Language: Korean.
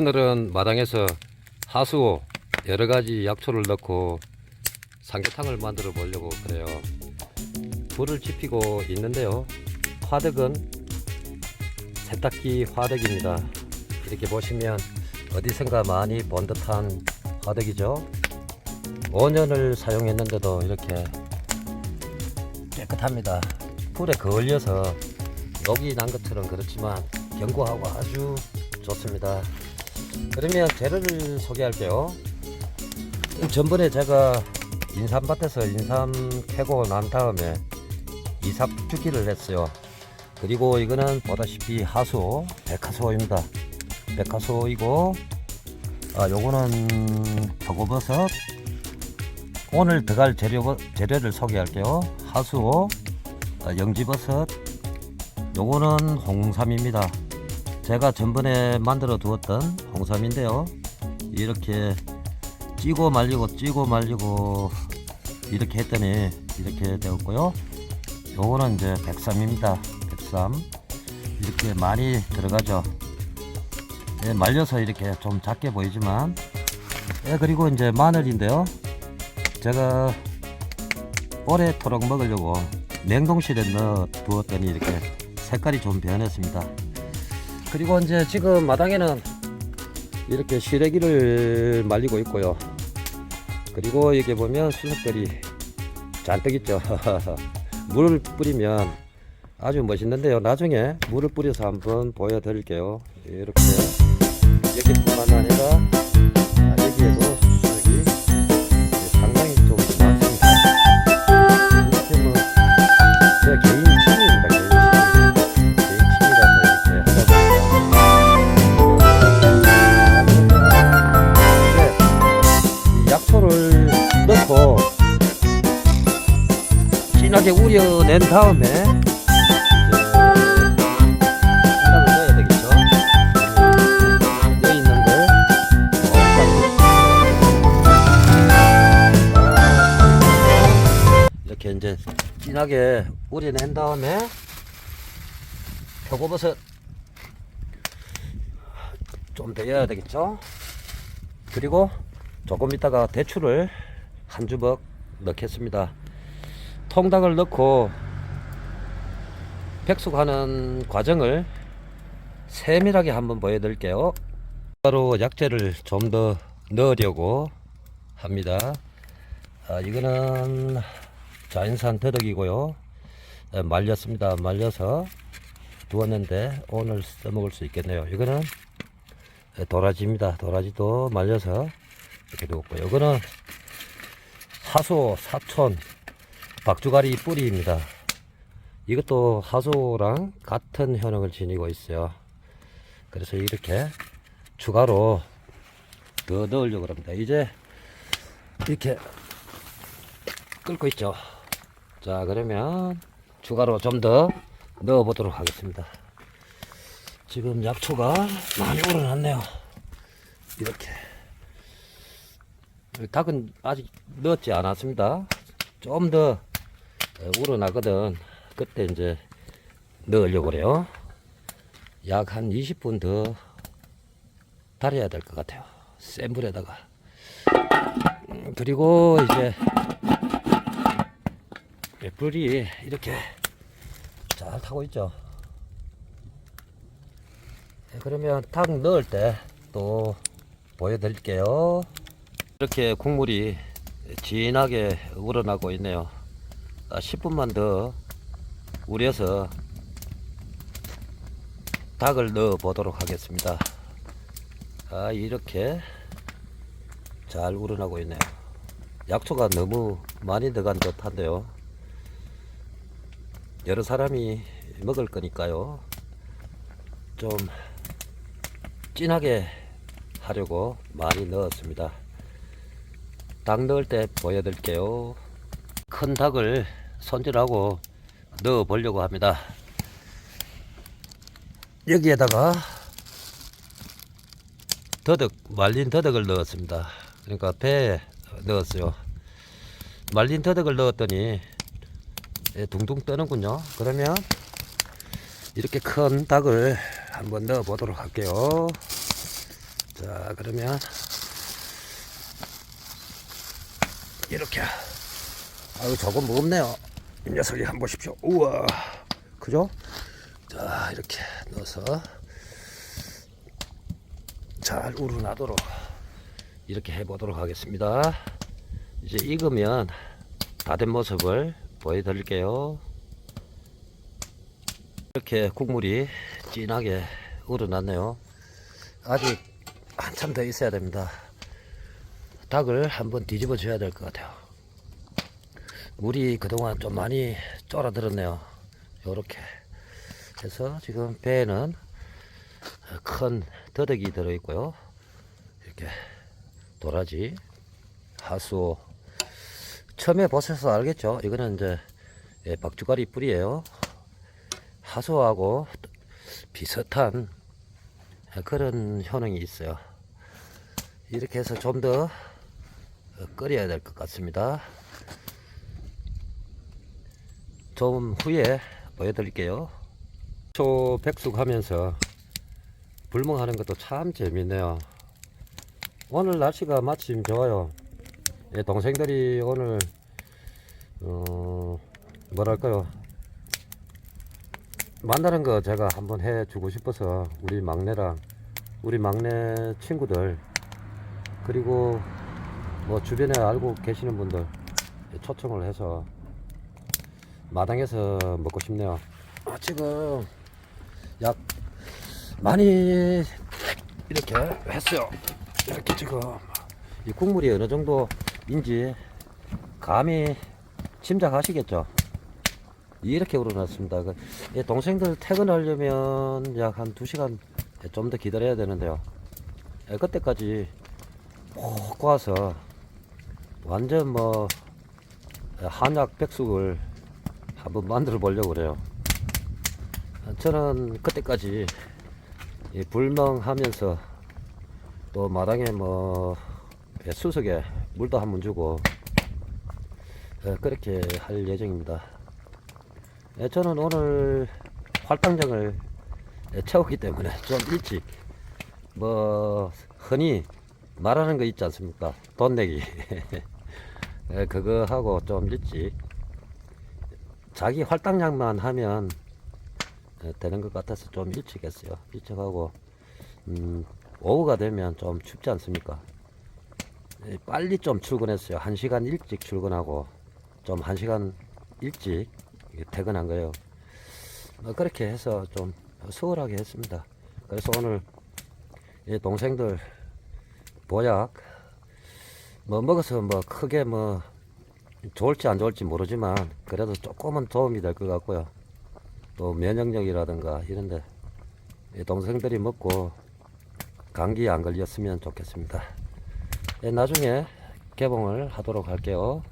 오늘은 마당에서 하수 여러 가지 약초를 넣고 삼계탕을 만들어 보려고 그래요. 불을 지피고 있는데요. 화덕은 세탁기 화덕입니다. 이렇게 보시면 어디선가 많이 본 듯한 화덕이죠. 5년을 사용했는데도 이렇게 깨끗합니다. 불에 걸려서 녹이 난 것처럼 그렇지만 견고하고 아주 좋습니다. 그러면 재료를 소개할게요. 전번에 제가 인삼밭에서 인삼 캐고 난 다음에 이삽 주기를 했어요. 그리고 이거는 보다시피 하수 백화소입니다. 백화소이고 아 요거는 표고버섯 오늘 들어갈 재료 재료를 소개할게요. 하수 아, 영지버섯 요거는 홍삼입니다. 제가 전번에 만들어 두었던 홍삼인데요. 이렇게 찌고 말리고 찌고 말리고 이렇게 했더니 이렇게 되었고요. 요거는 이제 백삼입니다. 백삼 이렇게 많이 들어가죠. 예, 말려서 이렇게 좀 작게 보이지만 예, 그리고 이제 마늘인데요. 제가 오래토록 먹으려고 냉동실에 넣어 두었더니 이렇게 색깔이 좀 변했습니다. 그리고 이제 지금 마당에는 이렇게 시래기를 말리고 있고요. 그리고 여기 보면 수석들이 잔뜩 있죠. 물을 뿌리면 아주 멋있는데요. 나중에 물을 뿌려서 한번 보여드릴게요. 이렇게 여기뿐만 아니라 진하게 우려낸 다음에 걸 이렇게 이제 진하게 우려낸 다음에 표고버섯 좀 더 넣어야 되겠죠. 그리고 조금 있다가 대추를 한 주먹 넣겠습니다. 통닭을 넣고 백숙하는 과정을 세밀하게 한번 보여드릴게요. 바로 약재를 좀 더 넣으려고 합니다. 아, 이거는 자연산 더덕이고요. 네, 말렸습니다. 말려서 두었는데 오늘 써먹을 수 있겠네요. 이거는 도라지입니다. 도라지도 말려서 이렇게 두었고요. 이거는 하소, 사촌, 박주가리 뿌리입니다. 이것도 하소랑 같은 효능을 지니고 있어요. 그래서 이렇게 추가로 더 넣으려고 합니다. 이제 이렇게 끓고 있죠. 자, 그러면 추가로 좀 더 넣어 보도록 하겠습니다. 지금 약초가 많이 우러났네요. 이렇게. 닭은 아직 넣지 않았습니다. 좀 더 우러나거든. 그때 이제 넣으려고 그래요. 약 한 20분 더 달여야 될 것 같아요. 센 불에다가. 음, 그리고 이제 불이 이렇게 잘 타고 있죠. 네, 그러면 닭 넣을 때 또 보여드릴게요. 이렇게 국물이 진하게 우러나고 있네요. 아, 10분만 더 우려서 닭을 넣어 보도록 하겠습니다. 아, 이렇게 잘 우러나고 있네요. 약초가 너무 많이 들어간 듯한데요. 여러 사람이 먹을 거니까요. 좀 진하게 하려고 많이 넣었습니다. 닭 넣을 때 보여드릴게요. 큰 닭을 손질하고 넣어 보려고 합니다. 여기에다가 더덕, 말린 더덕을 넣었습니다. 그러니까 배에 넣었어요. 말린 더덕을 넣었더니 예, 둥둥 떠는군요. 그러면 이렇게 큰 닭을 한번 넣어 보도록 할게요. 자, 그러면 이렇게. 아유, 조금 무겁네요. 이 녀석이 한번 보십시오. 우와, 그죠? 자, 이렇게 넣어서 잘 우러나도록 이렇게 해보도록 하겠습니다. 이제 익으면 다 된 모습을 보여드릴게요. 이렇게 국물이 진하게 우러났네요. 아직 한참 더 있어야 됩니다. 닭을 한번 뒤집어 줘야 될 것 같아요. 물이 그동안 좀 많이 쫄아들었네요. 요렇게 해서 지금 배에는 큰 더덕이 들어있고요. 이렇게 도라지, 하수. 처음에 보셔서 알겠죠? 이거는 이제 예, 박주가리 뿌리예요. 하수하고 비슷한 그런 효능이 있어요. 이렇게 해서 좀 더 끓여야 될 것 같습니다. 좀 후에 보여드릴게요. 초 백숙하면서 불멍하는 것도 참 재밌네요. 오늘 날씨가 마침 좋아요. 예, 동생들이 오늘 어, 뭐랄까요 만나는 거 제가 한번 해주고 싶어서 우리 막내랑 우리 막내 친구들 그리고 뭐 주변에 알고 계시는 분들 초청을 해서 마당에서 먹고 싶네요. 아, 지금 약 많이 이렇게 했어요. 이렇게 지금 이 국물이 어느 정도인지 감히 짐작하시겠죠? 이렇게 우러났습니다. 그, 이 동생들 퇴근하려면 약 한 2시간 좀 더 기다려야 되는데요. 예, 그때까지 푹 구워서 완전 뭐 한약 백숙을 한번 만들어 보려고 그래요. 저는 그때까지 이 불멍하면서 또 마당에 뭐 예, 수석에 물도 한 번 주고 예, 그렇게 할 예정입니다. 예, 저는 오늘 활당장을 예, 채웠기 때문에 좀 일찍 뭐 흔히 말하는 거 있지 않습니까? 돈 내기 예, 그거 하고 좀 일찍 자기 활당량만 하면 예, 되는 것 같아서 좀 일찍 했어요. 일찍 하고 음, 오후가 되면 좀 춥지 않습니까? 예, 빨리 좀 출근했어요. 한 시간 일찍 출근하고 좀 한 시간 일찍 퇴근한 거예요. 뭐 그렇게 해서 좀 수월하게 했습니다. 그래서 오늘 이 동생들 보약 뭐 먹어서 뭐 크게 뭐 좋을지 안 좋을지 모르지만 그래도 조금은 도움이 될 것 같고요. 또 면역력이라든가 이런데 이 동생들이 먹고 감기 안 걸렸으면 좋겠습니다. 예, 나중에 개봉을 하도록 할게요.